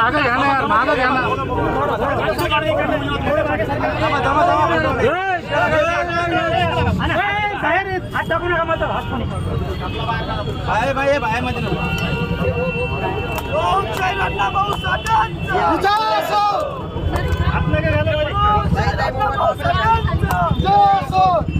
मागं घ्या ना यार मागं घ्या ना बाहेर बाहेर बाहेर मध्ये अरे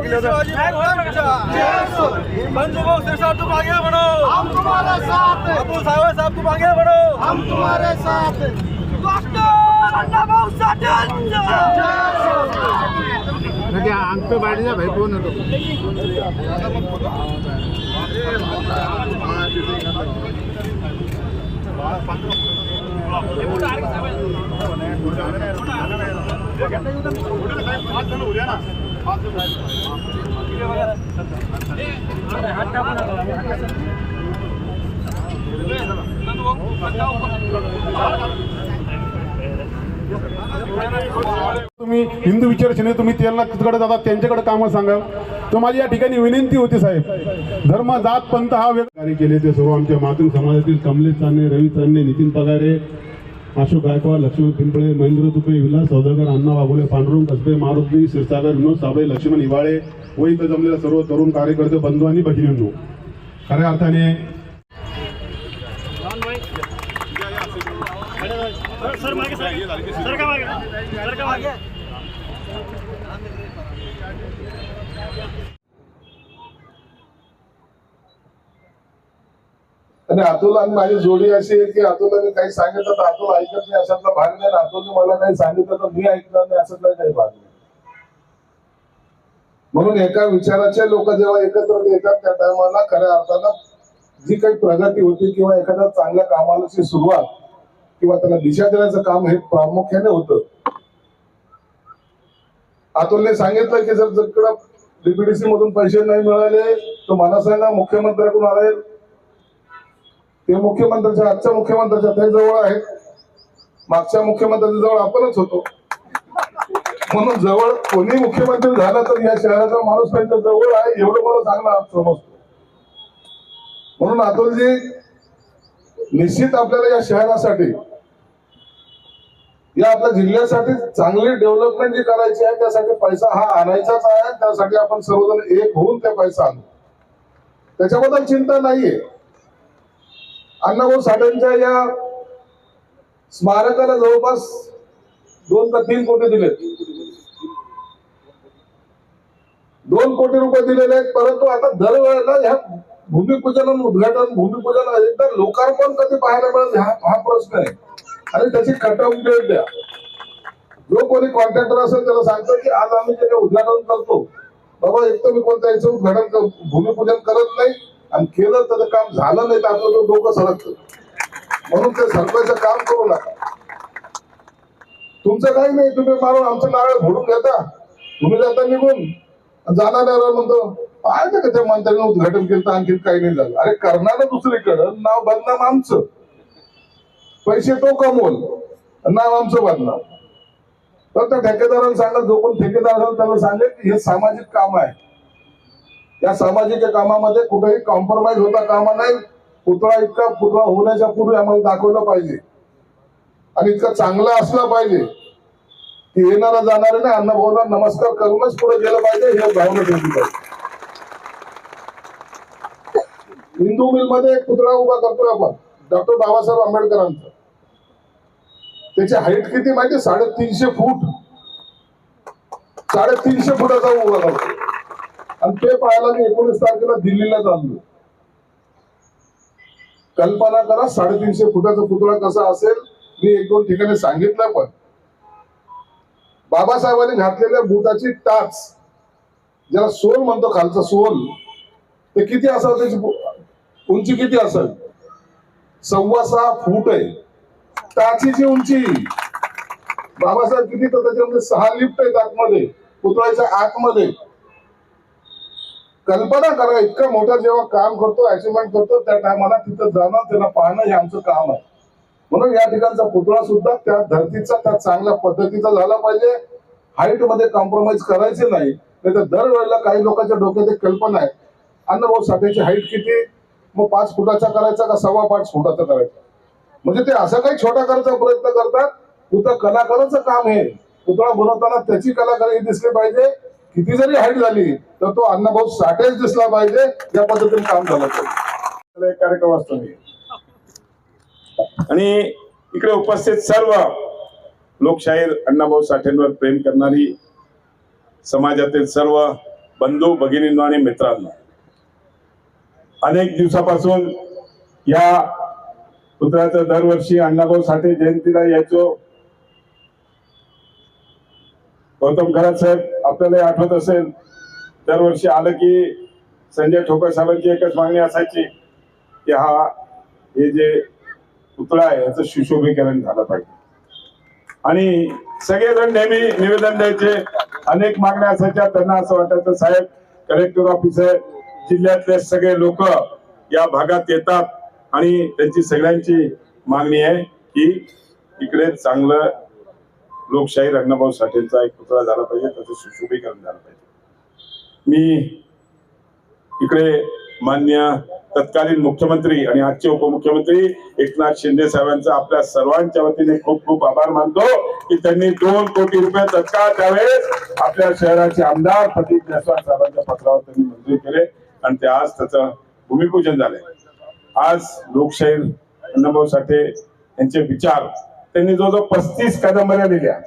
सरका मंजू भाऊ साहब तुम आगे बढ़ो हम तुम्हारे साथ साहब तुम आगे बढ़ो हम तुम्हारे साथ डॉक्टर साठे भाई होतो तुम्ही हिंदू विचारशने तुम्ही त्यांना तिकडे जातात त्यांच्याकडे कामं सांगा. तर माझी या ठिकाणी विनंती होती साहेब. धर्म जात पंथ हा वेग केले ते सर्व आमच्या मातृ समाजातील कमलेश चांदणे रवी चांदणे नितीन पगारे अशोक गायकवाड लक्ष्मण पिंपळे महेंद्र तुपे विलास सौदागर अण्णा वाघोले पांडुरंग कसबे मारुती क्षीरसागर विनोद साबळे लक्ष्मण हिवाळे व इथं जमलेल्या सर्व तरुण कार्यकर्ते बंधू आणि भगिनींनो. खऱ्या अर्थाने आणि अतुल आणि माझी जोडी अशी आहे की अतुलला मी काही सांगितलं तर अतुल ऐकत नाही अशातला भाग नाही. आणि अतुलने मला काही सांगितलं तर मी ऐकणार नाही अशातला काही भाग नाही. म्हणून एका विचाराचे लोक जेव्हा एकत्र येतात त्या टायमाला खऱ्या अर्थानं जी काही प्रगती होती किंवा एखाद्या चांगल्या कामाची सुरुवात किंवा त्याला दिशा देण्याचं काम हे प्रामुख्याने होतं. अतुलने सांगितलं की जर इकडं डीपीडीसी मधून पैसे नाही मिळाले तर मला सांगा मुख्यमंत्र्याकडून आले ते मुख्यमंत्र्याच्या आजच्या मुख्यमंत्र्याच्या ते जवळ आहेत मागच्या मुख्यमंत्र्याच्या जवळ आपणच होतो. म्हणून जवळ कोणी मुख्यमंत्री झाला तर या शहराचा माणूस त्यांच्या जवळ आहे एवढं मला चांगला समजतो. म्हणून अतुलजी निश्चित आपल्याला या शहरासाठी या आपल्या जिल्ह्यासाठी चांगली डेव्हलपमेंट जी करायची आहे त्यासाठी पैसा हा आणायचाच आहे त्यासाठी आपण सर्वजण एक होऊन ते पैसा आणू. त्याच्याबद्दल चिंता नाहीये. अण्णाभाऊ साठेंच्या या स्मारकाला जवळपास दोन का तीन कोटी दिलेत. दोन कोटी रुपये दिलेले आहेत परंतु आता दरवेळेला ह्या भूमिपूजन उद्घाटन भूमिपूजन एकदा लोकार्पण कधी पाहायला मिळेल हा हा प्रश्न आहे. आणि त्याची कटआउट डेट द्या. जो कोणी कॉन्ट्रॅक्टर असेल त्याला सांगतो की आज आम्ही जे उद्घाटन करतो बाबा एक तर मी कोणत्या याचं उद्घाटन भूमिपूजन करत नाही. आणि केलं तर काम झालं नाही तर आपलं तर डोकं सरकतं. म्हणून ते सरकारचं काम करू नका. तुमचं काही नाही तुम्ही मारून आमचं नारळ भरून घेता. तुम्ही जाता निघून. जाणार नारळ म्हणतो पाहिजे का त्या मंत्र्याने उद्घाटन केलं तर आणखी काही नाही झालं. अरे करणार दुसरीकडं नाव बदनाम आमचं. पैसे तो कमवल नाव आमचं बदनाम. तर त्या ठेकेदाराला सांगा जो पण ठेकेदार असेल त्याला सांगेल की हे सामाजिक काम आहे. या सामाजिक कामामध्ये कुठेही कॉम्प्रोमाइज होता कामा नाही. पुतळा इतका पुतळा होण्याच्या पूर्वी आम्हाला दाखवलं पाहिजे. आणि इतका चांगला असला पाहिजे. की येणारा नाही अन्नबावला नमस्कार करूनच पुढे गेलं पाहिजे हे भावना ठेवली पाहिजे. हिंदू मिलमध्ये एक पुतळा उभा करतोय आपण डॉक्टर बाबासाहेब आंबेडकरांचा. त्याची हाईट किती माहिती साडेतीनशे फूट. साडेतीनशे फुटाचा उभा राहतो आणि ते पाहायला मी एकोणीस तारखेला दिल्लीला चाललो कल्पना करा साडेतीनशे फुटाचा पुतळा कसा असेल मी एक दोन ठिकाणी सांगितलं पण. बाबासाहेबांनी घातलेल्या बुटाची टाच ज्याला सोल म्हणतो खालचा सोल ते किती असावं त्याची उंची किती असेल सव्वा सहा फूट आहे. टाचीची उंची. बाबासाहेब किती तर त्याच्यामध्ये सहा लिफ्ट आहेत आतमध्ये पुतळ्याच्या आतमध्ये. कल्पना करा इतकं मोठं जेव्हा काम करतो अचिव्हमेंट करतो त्या टायमाला तिथं जाणं त्यांना पाहणं हे आमचं काम आहे. म्हणून या ठिकाणचा पुतळा सुद्धा त्या धर्तीचा त्या चांगल्या पद्धतीचा झाला पाहिजे. हाईटमध्ये कॉम्प्रोमाइज करायचे नाही. नाही तर दरवेळेला काही लोकांच्या डोक्यात एक कल्पना आहे. अण्णाभाऊ साठेची हाईट किती? मग पाच फुटाचा करायचा का सव्वा पाच फुटाचा करायचा? म्हणजे ते असं काही छोटा करायचा प्रयत्न करतात पुतळा कलाकाराचं काम आहे. पुतळा बनवताना त्याची कलाकारी दिसली पाहिजे. किती जरी हाईट झाली तर तो अण्णाभाऊ साठेच दिसला पाहिजे या पद्धतीने काम झालं एक कार्यक्रम असतो. मी आणि इकडे उपस्थित सर्व लोकशाहीर अण्णाभाऊ साठेंवर प्रेम करणारी समाजातील सर्व बंधू भगिनींना आणि मित्रांनो अनेक दिवसापासून या पुत्राचं दरवर्षी अण्णाभाऊ साठे जयंतीला यायचो. गौतम खरात साहेब आपल्याला आठवत असेल दरवर्षी आलं की संजय ठोकर साहेबांची एकच मागणी असायची की हा हे जे पुतळा आहे याचं सुशोभीकरण झालं पाहिजे. आणि सगळेजण नेहमी निवेदन द्यायचे अनेक मागण्या असायच्या त्यांना असं वाटायचं साहेब कलेक्टर ऑफिस आहे जिल्ह्यातले सगळे लोक या भागात येतात आणि त्यांची सगळ्यांची मागणी आहे की इकडे चांगलं लोकशाही अण्णाभाऊ साठेंचा एक पुतळा झाला पाहिजे त्याचं सुशोभीकरण झालं पाहिजे. मी इकडे मान्य तत्कालीन मुख्यमंत्री आणि आजचे उपमुख्यमंत्री एकनाथ शिंदे साहेबांचा आपल्या सर्वांच्या वतीने खूप खूप आभार मानतो की त्यांनी दोन कोटी रुपये तत्काळ त्यावेळेस आपल्या शहराचे आमदार प्रदीप जयस्वाल साहेबांच्या पत्रावर त्यांनी मंजूर केले आणि ते आज त्याचं भूमिपूजन झाले. आज लोकशाहीर अण्णाभाऊ साठे यांचे विचार त्यांनी जवळजवळ पस्तीस कादंबऱ्या लिहिल्या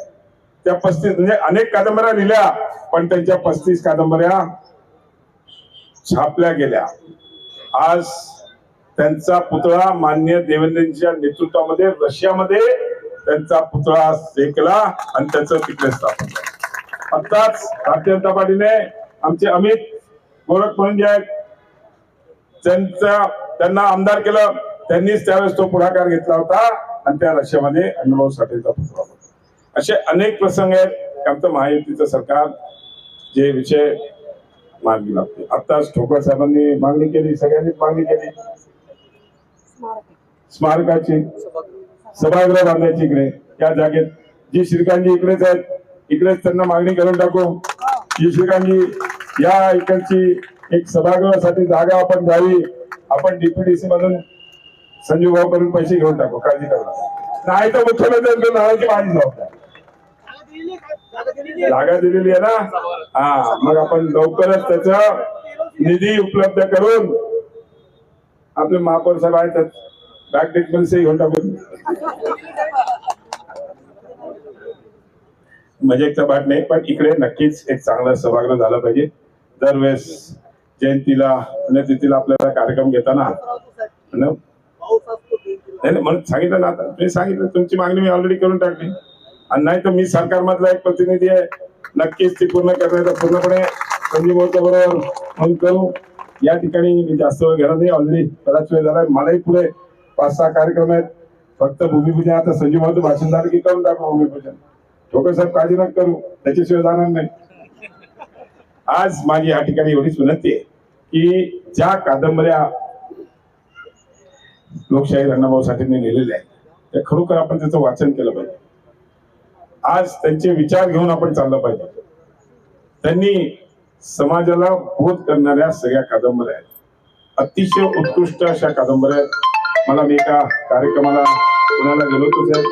त्या पस्तीस म्हणजे अनेक कादंबऱ्या लिहिल्या पण त्यांच्या पस्तीस कादंबऱ्या छापल्या गेल्या. आज त्यांचा पुतळा मान्य देवेंद्रजींच्या नेतृत्वामध्ये रशियामध्ये त्यांचा पुतळा हे केला आणि त्याचं तिकडे स्थापन आताच आत्ताच भारतीय जनता पार्टीने आमचे अमित गोरख म्हणून जे आहेत त्यांचा त्यांना आमदार केलं त्यांनीच त्यावेळेस तो पुढाकार घेतला होता. आणि त्या रशियामध्ये अण्णाभाऊ साठेचा पुतळा होता असे अनेक प्रसंग आहेत. आमचं महायुतीचं सरकार जे विषय मार्गी लागते. आत्ताच ठोकर साहेबांनी मागणी केली सगळ्यांनीच मागणी केली. स्मारकाची सभागृह बांधायची इकडे. या जागेत जी श्रीकांतजी इकडेच आहेत. इकडेच त्यांना मागणी करून टाकू. जी श्रीकांतजी या इकडची एक सभागृहासाठी जागा आपण द्यावी आपण डीपीडीसी मधून संजीव भाऊ करून पैसे घेऊन टाकू काळजी करू नका. नाही तर मुख्यमंत्र्यांकडे नावाची माझी जबाबदारी जागा दिलेली आहे ना? हा मग आपण लवकरच त्याचा निधी उपलब्ध करून आपले महापौर साहेब आहेत बॅक ट्रीटमेंट घेऊन टाकून मजेचा म्हणजे भाग नाही पण इकडे नक्कीच एक चांगला सभागृह झाला पाहिजे. दरवेळेस जयंतीला पुण्यतिथीला आपल्याला कार्यक्रम घेताना नाही म्हणून सांगितलं ना आता. मी सांगितलं तुमची मागणी मी ऑलरेडी करून टाकली. आणि नाही तर मी सरकारमधला एक प्रतिनिधी आहे. नक्कीच ती पूर्ण करण्याचा पूर्णपणे संजीव बरोबर. म्हणून करू. या ठिकाणी मी जास्त वेळ घेणार नाही. ऑलरेडी बराच वेळ झाला मलाही पुढे पाच सहा कार्यक्रम आहेत. फक्त भूमिपूजन आता संजीव भाऊचं भाषण झालं की करून टाकू भूमिपूजन. ठोकर साहेब काळजी नका करू. त्याच्याशिवाय जाणार नाही. आज माझी या ठिकाणी एवढीच विनंती आहे की ज्या कादंबऱ्या लोकशाही अण्णाभाऊ साठेंनी लिहिलेले आहे. ते खरोखर आपण त्याचं वाचन केलं पाहिजे. आज त्यांचे विचार घेऊन आपण चाललं पाहिजे. त्यांनी समाजाला बोध करणाऱ्या सगळ्या कादंबऱ्या आहेत. अतिशय उत्कृष्ट अशा कादंबऱ्या आहेत. मला मी एका कार्यक्रमाला पुण्याला गेलो होतो साहेब.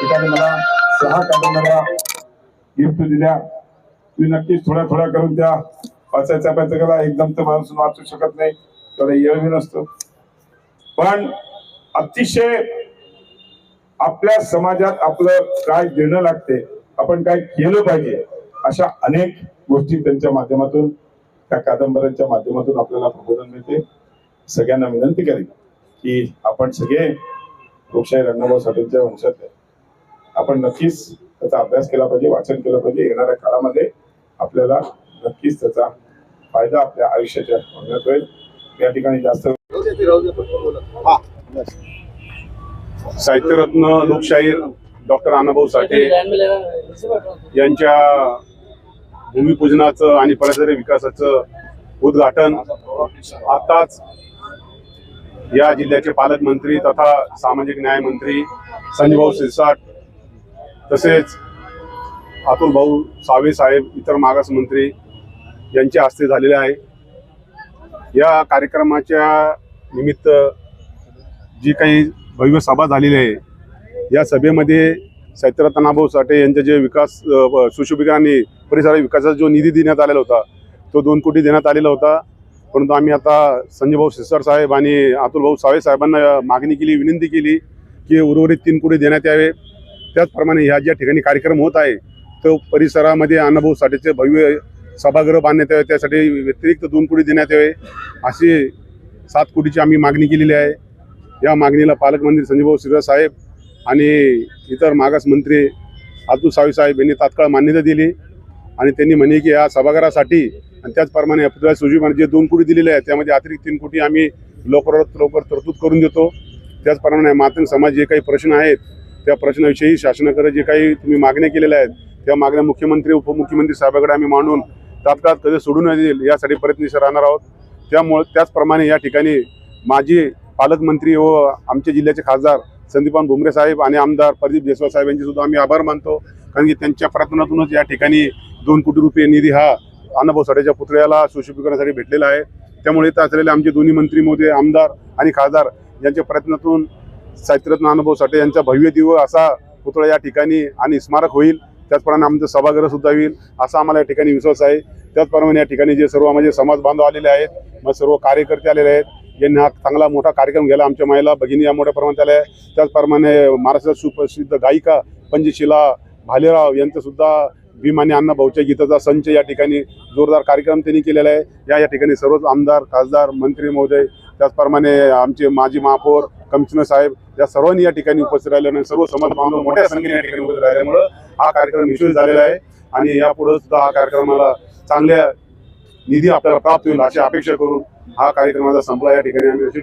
ठिकाणी मला सहा कादंबऱ्या गिफ्ट दिल्या. मी नक्कीच थोड्या थोड्या करून त्या वाचायचा प्रयत्न केला. एकदम तर माणूस वाचू शकत नाही. त्याला येळ बी नसतो. पण अतिशय आपल्या समाजात आपलं काय देणं लागते आपण काय केलं पाहिजे अशा अनेक गोष्टी त्यांच्या माध्यमातून त्या कादंबऱ्यांच्या माध्यमातून आपल्याला प्रबोधन मिळते. सगळ्यांना विनंती करेन की आपण सगळे लोकशाही रंगभाऊ साठेंच्या वंशातले आपण नक्कीच त्याचा अभ्यास केला पाहिजे वाचन केलं पाहिजे. येणाऱ्या काळामध्ये आपल्याला नक्कीच त्याचा फायदा आपल्या आयुष्याच्या होईल. या ठिकाणी जास्त साहित्यरत्न लोकशाहीर डॉक्टर अण्णाभाऊ साठे यांच्या भूमिपूजनाचं आणि परिसर विकासाचं उद्घाटन आताच या जिल्ह्याचे पालकमंत्री तथा सामाजिक न्याय मंत्री संजयभाऊ सिरसाट तसेच अतुल भाऊ सावे साहेब इतर मागास मंत्री यांच्या हस्ते झालेले आहे. या कार्यक्रमाच्या निमित्त जी काही भव्य सभा झालेली आहे या सभेमध्ये साहित्यरत्न साठे यांचे जे विकास अ, आणि परिसर विकासाचा जो निधी देण्यात आलेला होता तो दोन कोटी देण्यात आलेला होता. परंतु आम्ही आता संजय भाऊ सिस्टर साहेब आणि अतुलभाऊ सावे साहेबांना मागणी केली विनंती केली की उर्वरित तीन कोटी देण्यात यावे. त्याचप्रमाणे ह्या ज्या ठिकाणी कार्यक्रम होत आहे तो परिसरामध्ये अण्णाभाऊ साठेचे भव्य सभागृह बांधण्यात यावे त्यासाठी व्यतिरिक्त दोन कोटी देण्यात यावे अशी सात कोटीची आम्ही मागणी केलेली आहे. या मागणीला पालकमंत्री संजयभाऊ सिरसा साहेब आणि इतर मागास मंत्री अतुल सावे साहेब यांनी तात्काळ मान्यता दिली. आणि त्यांनी म्हणे की या सभागृहासाठी आणि त्याचप्रमाणे पुतळा सुजीमान जे दोन कोटी दिलेले आहेत त्यामध्ये अतिरिक्त तीन कोटी आम्ही लवकरात लवकर तरतूद करून देतो. त्याचप्रमाणे मातंग समाज जे काही प्रश्न आहेत त्या प्रश्नाविषयी शासनाकडे जे काही तुम्ही मागण्या केलेल्या आहेत त्या मागण्या मुख्यमंत्री उपमुख्यमंत्री साहेबाकडे आम्ही मांडून तात्काळ कधी सोडू न येईल यासाठी प्रयत्नशील राहणार आहोत. त्यामुळे त्याचप्रमाणे या ठिकाणी माजी पालकमंत्री व आमच्या जिल्ह्याचे खासदार संदीपान भुमरे साहेब आणि आमदार प्रदीप जयस्वाल साहेब यांचे सुद्धा आम्ही आभार मानतो. कारण की त्यांच्या प्रयत्नातूनच या ठिकाणी दोन कोटी रुपये निधी हा अण्णाभाऊ साठेच्या पुतळ्याला सुशोभीकरणासाठी भेटलेला आहे. त्यामुळे इथं असलेले आमचे दोन्ही मंत्री मोदी आमदार आणि खासदार यांच्या प्रयत्नातून साहित्यरत्न अनुभव साठे यांचा भव्य दिव असा पुतळा या ठिकाणी आणि स्मारक होईल. त्याचप्रमाणे आमचं सभागृह सुद्धा होईल असा आम्हाला या ठिकाणी विश्वास आहे. त्याचप्रमाणे या ठिकाणी जे सर्व म्हणजे समाज बांधव आलेले आहेत मग सर्व कार्यकर्ते आलेले आहेत यांनी हा चांगला मोठा कार्यक्रम गेला आमच्या महिला भगिनी या मोठ्या प्रमाणात आल्या आहे त्याचप्रमाणे महाराष्ट्रात सुप्रसिद्ध गायिका पंचशिला भालेराव यांचंसुद्धा भीम आणि अण्णा भाऊच्या गीताचा संच या ठिकाणी जोरदार कार्यक्रम त्यांनी केलेला आहे. या या ठिकाणी सर्वच आमदार खासदार मंत्री महोदय त्याचप्रमाणे आमचे माजी महापौर कमिशनर साहेब या सर्वांनी या ठिकाणी उपस्थित राहिल्याने सर्व समाज बांधव मोठ्या संख्येने या ठिकाणी उपस्थित राहिल्यामुळं हा कार्यक्रम यशस्वी झालेला आहे. आणि यापुढे सुद्धा हा कार्यक्रमाला चांगल्या निधी आपल्याला प्राप्त होईल अशी अपेक्षा करून हा कार्यक्रमाचा संपला. या ठिकाणी आम्ही अशी